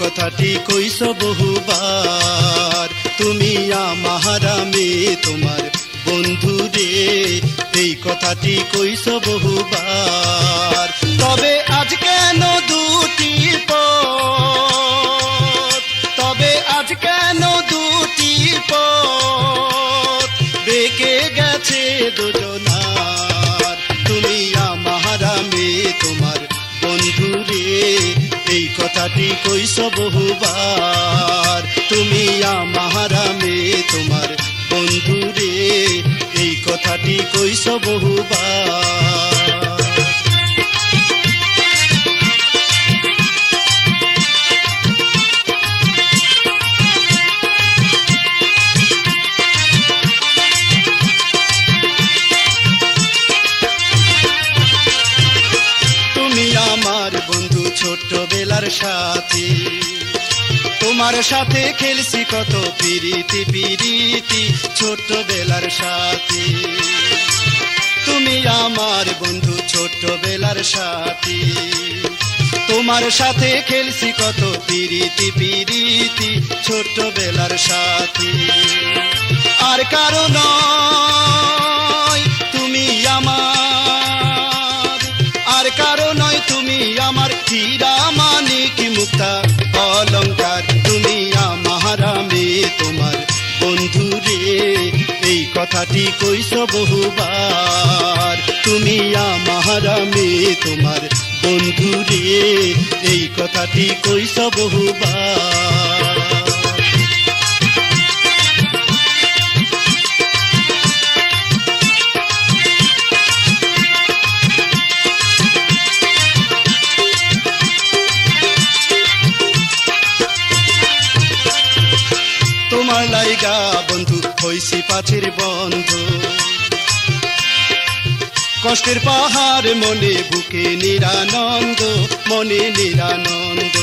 কথাটি কইস বহুবার। তুমি আমার আমি তোমার বন্ধু রে, এই কথাটি কইস বহুবার। তবে আজ কেন দুটি পথ কথাটি কইস বহুবার তুমি আমার আমি তোমার বন্ধু এই কথাটি কইস বহুবার সাথী। তোমার সাথে খেলছি কত পিরিতি পিরিতি, ছোট্টবেলার সাথী। তুমি আমার বন্ধু, ছোট্টবেলার সাথী। তোমার সাথে খেলছি কত পিরিতি পিরিতি, ছোট্টবেলার সাথী। আর কারণ তুমি আমার নয় তুমি আমার হীরা মানিক মুক্তা? অলঙ্কার তুমি আমার, আমি তোমার বন্ধু রে। এই কথাটি কইস বহুবার। তুমি আমার, আমি তোমার বন্ধু রে। এই কথাটি কইস বহুবার। তোমার লাইগা বন্ধু, হইছি পাছের বন্ধু। কষ্টের পাহাড় মনে বুকে নিরানন্দ, মনে নিরানন্দ।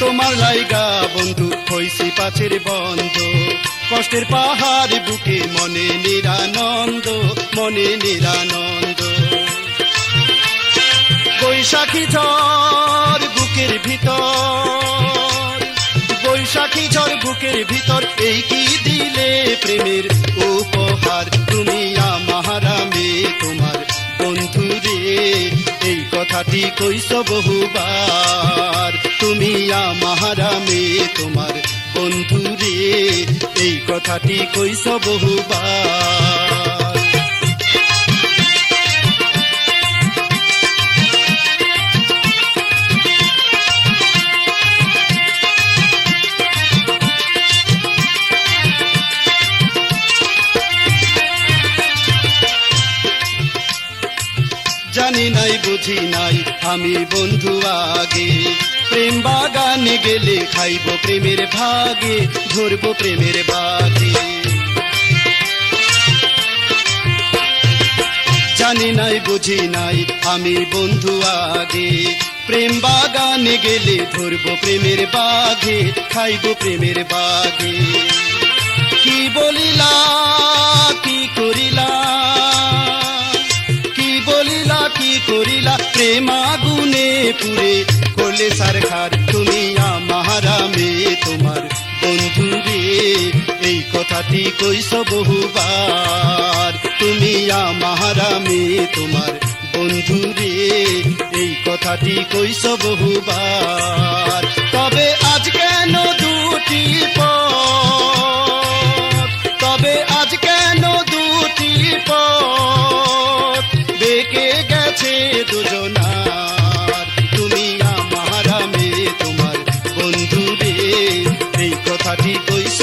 তোমার লাইগা বন্ধু, হইছি পাছের বন্ধু। কষ্টের পাহাড় বুকে মনে নিরানন্দ মনে নিরানন্দ। বৈশাখী ঝড় বুকের ভিতর। বৈশাখী ঝড় বুকের ভিতর, এই কি দিলে প্রেমের উপহার? তুমি আমার আমি তোমার বন্ধু রে, এই কথাটি কইস বহুবার। তুমি আমার আমি তোমার বন্ধু রে, এই কথাটি কইস বহুবার। জানি নাই, বুঝি নাই, আমি বন্ধু আগে। প্রেম বাগানে গেলে খাইব প্রেমের ভাগে, ধরব প্রেমের বাগে। জানি নাই, বুঝি নাই, আমি বন্ধু আগে। প্রেম বাগানে গেলে ধরব প্রেমের বাগে, খাইব প্রেমের বাগে। কি বলিলা করিলা প্রেম আগুনে পুরে করলে সারখার তুমি আমার আমি তোমার বন্ধু রে। এই কথাটি কইস বহুবার, তুমি আমার আমি তোমার বন্ধু রে। এই কথাটি কইস বহুবার, তবে আজ কেন দুটি তবে আজ কেন দুটি পথ? গেছে দুজনার। তুমি আমার আমি তোমার বন্ধু রে এই কথাটি কইস